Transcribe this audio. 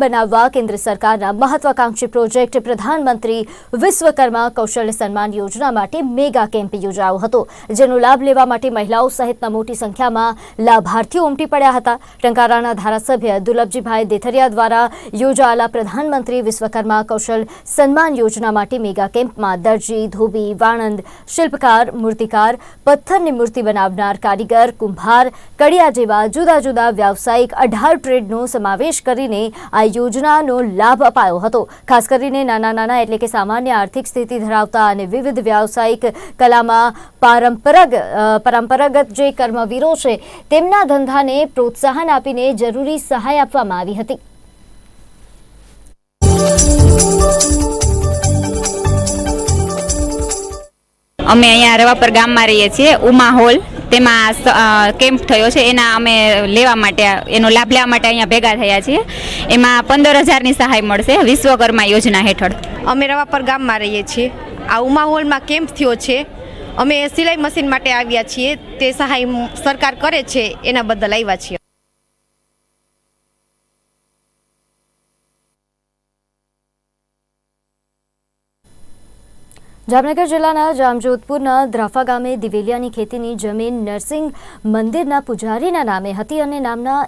બનાવવા કેન્દ્ર સરકારના મહત્વાકાંક્ષી પ્રોજેક્ટ પ્રધાનમંત્રી વિશ્વકર્મા કૌશલ્ય સન્માન યોજના માટે મેગા કેમ્પ યોજાયો હતો, જેનો લાભ લેવા માટે મહિલાઓ સહિતના મોટી સંખ્યામાં લાભાર્થીઓ ઉમટી પડ્યા હતા. ટંકારાના ધારાસભ્ય દુર્લભજીભાઈ દેથરિયા દ્વારા યોજાયેલા પ્રધાનમંત્રી વિશ્વકર્મા કૌશલ સન્માન યોજના માટે મેગા કેમ્પમાં દરજી, ધોબી, વાણંદ, શિલ્પકાર, મૂર્તિકાર, પથ્થરની મૂર્તિ બનાવનાર કારીગર, કુંભાર, કડિયા જેવા જુદા જુદા વ્યાવસાયિક અઢાર ટ્રેડનો સમાવેશ કરીને આ યોજનાનો લાભ અપાયો હતો. ખાસ કરીને નાના નાના એટલે કે સામાન્ય આર્થિક સ્થિતિ ધરાવતા અને વિવિધ વ્યાવસાયિક કલામાં પારંપરગ પરંપરાગત જે કર્મવીરો છે, તેમના ધંધાને પ્રોત્સાહન આપીને જરૂરી સહાય આપવામાં આવી હતી. અમે અહીંયા રવાપર ગામમાં રહીએ છીએ, ઉમા હોલ. તેમાં કેમ્પ થયો છે, એના અમે લેવા માટે, એનો લાભ લેવા માટે અહીંયા ભેગા થયા છીએ. એમાં પંદર હજારની સહાય મળશે વિશ્વકર્મા યોજના હેઠળ. અમે રવાપર ગામમાં રહીએ છીએ. આ ઉમા હોલમાં કેમ્પ થયો છે. અમે સિલાઈ મશીન માટે આવ્યા છીએ. તે સહાય સરકાર કરે છે, એના બદલ આવ્યા છીએ. જામનગર જિલ્લાના જામજોધપુરના દ્રાફા ગામે દિવેલિયાની ખેતીની જમીન નરસિંહ મંદિરના પૂજારીના નામે હતી અને નામના